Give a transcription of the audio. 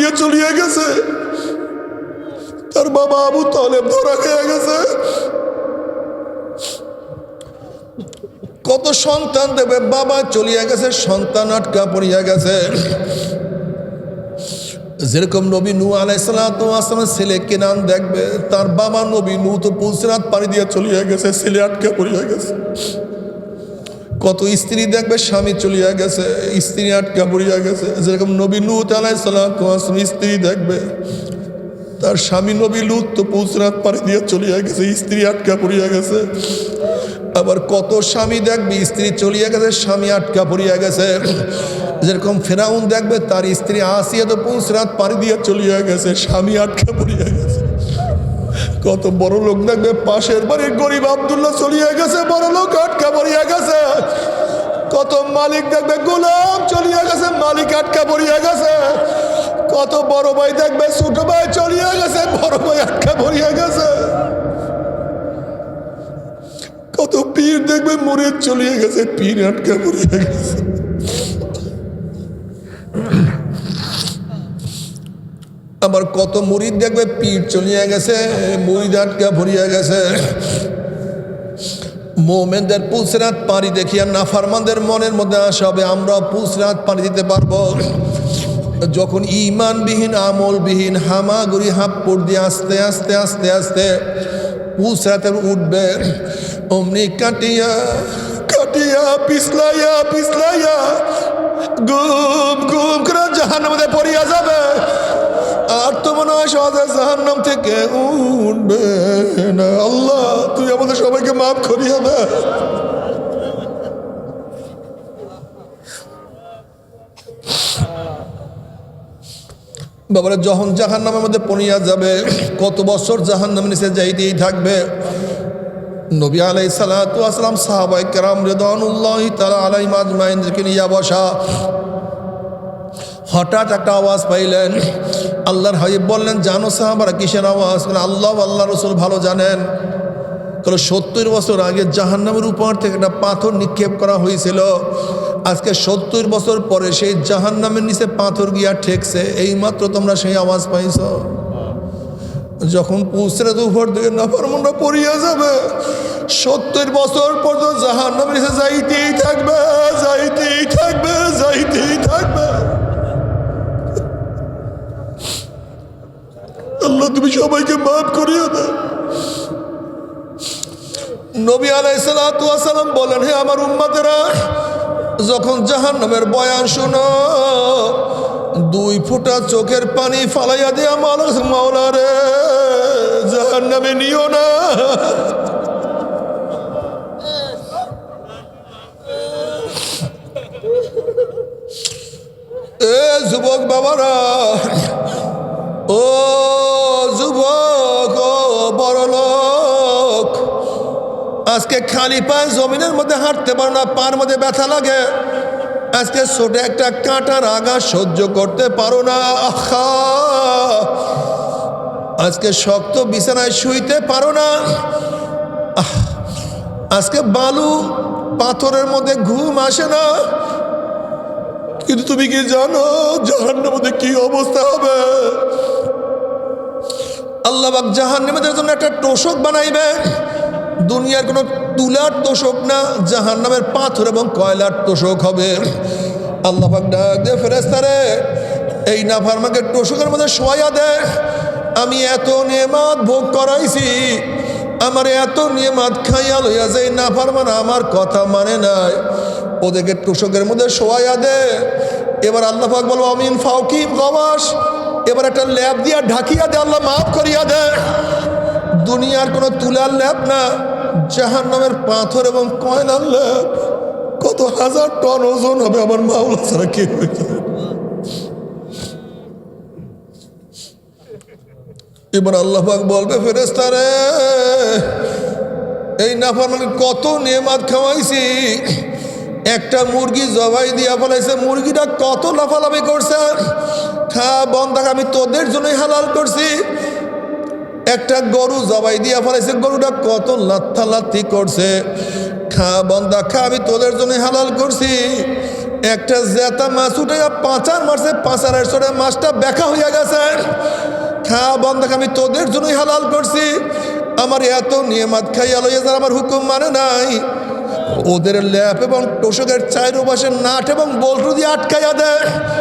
নিয়ে চলিয়ে গেছে। তার বাবা আবু তলেব ধরা খেয়ে গেছে। কত সন্তান দেবে? বাবা চলিয়া গেছে, সন্তান আটকা পড়িয়া গেছে। যেরকম নবী নু আলাইসালামের ছেলে কেনান দেখবে, তার বাবা নবী নু তো পুলসিরাত পানি দিয়ে চলিয়া গেছে, ছেলে আটকা পড়িয়া গেছে। কত স্ত্রী দেখবে, স্বামী চলিয়া গেছে, স্ত্রী আটকা পড়িয়া গেছে। যেরকম নবী লুত আলাইসালাম স্ত্রী দেখবে, তার স্বামী নবী লুত তো পুলসিরাত পাড়ি দিয়ে চলিয়া গেছে, স্ত্রী আটকা পড়িয়া গেছে। আবার কত স্বামী দেখবে, স্ত্রী চলিয়া গেছে, স্বামী আটকা পড়িয়া গেছে। যেরকম ফেরাউন দেখবে, তার স্ত্রী আসিয়া তো পুঁসরাত পাড়ি দিয়ে চলিয়া গেছে, স্বামী আটকা পড়িয়া গেছে। কত বড় লোক দেখবে, পাশের বাড়ির গরিব আবদুল্লাহ চলিয়ে গেছে, বড় লোক আটকা পড়িয়া গেছে। কত মালিক দেখবে, গোলাম চলিয়া গেছে, মালিক আটকা পড়িয়া গেছে। কত বড় ভাই দেখবে, ছোট ভাই চলিয়া গেছে, বড় ভাই আটকা পড়িয়া গেছে। কত পীর দেখবে, মরে চলিয়ে গেছে, পীর আটকা পড়িয়া গেছে। আবার কত মুরিদ দেখবে পিঠ চলিয়া গেছে মুরিদ আটকা ভরিয়া গেছে। মোমেনদের পুলসরাত পানি দেখিয়া নাফারমানদের মনের মধ্যে আসা হবে, আমরা পুলসরাত পানি দিতে পারব। যখন ইমানবিহীন, আমলবিহীন, হামাগুড়ি হাপ্পড় দিয়ে আস্তে আস্তে আস্তে আস্তে পুলসরাতে উঠবে, অমনি কাটিয়া কাটিয়া, পিছলাইয়া পিছলাইয়া, গুম গুম করে জাহান মধ্যে পড়িয়া যাবে। আর তো মনে হয় সহজে জাহান্নাম থেকে উঠবে না। আল্লাহ, তুই আমাদের সবাইকে মাফ করিয়া দে। বাবারা, যখন জাহান নামের মধ্যে পড়িয়া যাবে, কত বছর জাহান নামের নিচে যাইতেই থাকবে? নবী আলাই সালাতাম সাহাবাই কেরাম রেদানুল্লাহ তারা আলাই মাজমাইনদেরকে নিয়ে বসা। হঠাৎ একটা আওয়াজ পাইলেন আল্লাহর হাবিব বললেন, জানো সাহাবারা, কিসের আওয়াজ? মানে আল্লাহ আল্লাহ রসুল ভালো জানেন। কারণ সত্তর বছর আগে জাহান্নামের উপর থেকে একটা পাথর নিক্ষেপ করা হয়েছিল। আজকে সত্তর বছর পরে সেই জাহান্নামের নিচে পাথর গিয়া ঠেকছে। এইমাত্র তোমরা সেই আওয়াজ পাইছ। যখন পুষরে উপর দিকে নাফরমনরা পড়িয়া যাবে, সত্তর বছর পর্যন্ত জাহান্নামের নিচে যাইতেই থাকবে যাইতেই থাকবে যাইতেই থাকবে আল্লাহ তুমি সবাইকে মাফ করিয়া দাও নবী আলাইসালাম বলেন, হে আমার উম্মাদেরা যখন জাহান নামের বয়ান শুনো, দুই ফুটা চোখের পানি ফালাইয়া দিয়া মালাস মাওলা রে জাহান নামে নিও না। এ যুবক বাবারা আজকে খালি পায়ে জমিনের মধ্যে হাঁটতে পারো না, পার মধ্যে ব্যথা লাগে। আজকে ছোট একটা কাঁটার আগা সহ্য করতে পারো না। আহা! আজকে শক্ত বিছানায় শুইতে পারো না। আজকে বালু পাথরের মধ্যে ঘুম আসে না। কিন্তু তুমি কি জানো জাহান্নার মধ্যে কি অবস্থা হবে? আল্লাহ জাহান্নামের জন্য একটা তোষক বানাইবে দুনিয়ার কোনো তুলার তোষক না জাহান নামের পাথর এবং কয়লার তোষক হবে। আল্লাহ ডাক দে ফেরেস্তারে এই নাফারমাকে তোষকের মধ্যে শোয়া দে। আমি এত নিয়মাত ভোগ করাইছি, আমার এত নিয়মাত খাইয়া লইয়া যে নাফারমান আমার কথা মানে নাই, ওদেরকে তোষকের মধ্যে শোয়া দে। এবার আল্লাহ পাক বলব, অমিন ফাউকিম গবাস। এবার একটা ল্যাব দিয়া ঢাকিয়া দে, আল্লাহ মাফ করিয়া দে। দুনিয়ার কোনো তুলার ল্যাব না জাহান নামের পাথর এবং কয়লার ল্যাব কত হাজার টন ওজন হবে আমার মাওলা ছাড়া কি হয়েছে এবার আল্লাহ পাক বলবে ফেরেস্তারে এই নাফারমানি কত নেমাত খাওয়াইছি। একটা মুরগি জবাই দিয়া ফেলাইছে, মুরগিটা কত লাফালাফি করছে। খা, বন্ধাকে আমি তোদের জন্যই হালাল করছি। একটা গরু জবাই দিয়া ফেলাইছে, গরুটা কত লাথা লাথি করছে। খা বন্দা, খা, আমি তোদের জন্য হালাল করছি। একটা জেতা মাছ উঠে পাঁচার মারছে, পাঁচারের চড়ে মাছটা ব্যাখা হইয়া গেছে। হ্যাঁ বন্ধাকে আমি তোদের জন্যই হালাল করছি। আমার এত নিয়মাত খাইয়া লইয়া যারা আমার হুকুম মানে নাই, ওদের ল্যাপ এবং টোষকের চায়ের উপাসের নাট এবং বল্টু দিয়ে আটকাইয়া দেয়।